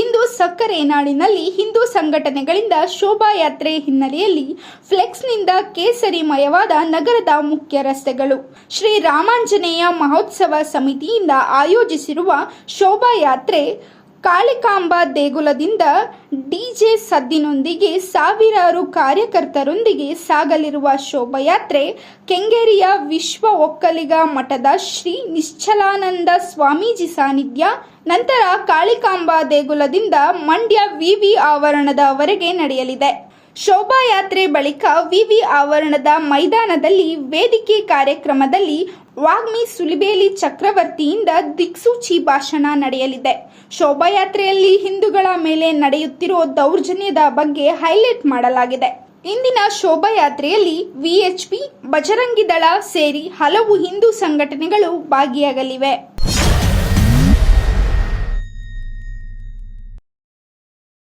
ಇಂದು ಸಕ್ಕರೆ ನಾಡಿನಲ್ಲಿ ಹಿಂದೂ ಸಂಘಟನೆಗಳಿಂದ ಶೋಭಾಯಾತ್ರೆ ಹಿನ್ನೆಲೆಯಲ್ಲಿ ಫ್ಲೆಕ್ಸ್ನಿಂದ ಕೇಸರಿಮಯವಾದ ನಗರದ ಮುಖ್ಯ ರಸ್ತೆಗಳು. ಶ್ರೀ ರಾಮಾಂಜನೇಯ ಮಹೋತ್ಸವ ಸಮಿತಿಯಿಂದ ಆಯೋಜಿಸಿರುವ ಶೋಭಾಯಾತ್ರೆ ಕಾಳಿಕಾಂಬಾ ದೇಗುಲದಿಂದ ಡಿಜೆ ಸದ್ದಿನೊಂದಿಗೆ ಸಾವಿರಾರು ಕಾರ್ಯಕರ್ತರೊಂದಿಗೆ ಸಾಗಲಿರುವ ಶೋಭಾಯಾತ್ರೆ ಕೆಂಗೇರಿಯ ವಿಶ್ವ ಒಕ್ಕಲಿಗ ಮಠದ ಶ್ರೀ ನಿಶ್ಚಲಾನಂದ ಸ್ವಾಮೀಜಿ ಸಾನ್ನಿಧ್ಯ, ನಂತರ ಕಾಳಿಕಾಂಬಾ ದೇಗುಲದಿಂದ ಮಂಡ್ಯ ವಿವಿ ಆವರಣದವರೆಗೆ ನಡೆಯಲಿದೆ. ಶೋಭಾಯಾತ್ರೆ ಬಳಿಕ ವಿವಿ ಆವರಣದ ಮೈದಾನದಲ್ಲಿ ವೇದಿಕೆ ಕಾರ್ಯಕ್ರಮದಲ್ಲಿ ವಾಗ್ಮಿ ಸುಲಿಬೇಲಿ ಚಕ್ರವರ್ತಿಯಿಂದ ದಿಕ್ಸೂಚಿ ಭಾಷಣ ನಡೆಯಲಿದೆ. ಶೋಭಾಯಾತ್ರೆಯಲ್ಲಿ ಹಿಂದೂಗಳ ಮೇಲೆ ನಡೆಯುತ್ತಿರುವ ದೌರ್ಜನ್ಯದ ಬಗ್ಗೆ ಹೈಲೈಟ್ ಮಾಡಲಾಗಿದೆ. ಇಂದಿನ ಶೋಭಾಯಾತ್ರೆಯಲ್ಲಿ ವಿಎಚ್ಪಿ, ಬಜರಂಗಿ ದಳ ಸೇರಿ ಹಲವು ಹಿಂದೂ ಸಂಘಟನೆಗಳು ಭಾಗಿಯಾಗಲಿವೆ.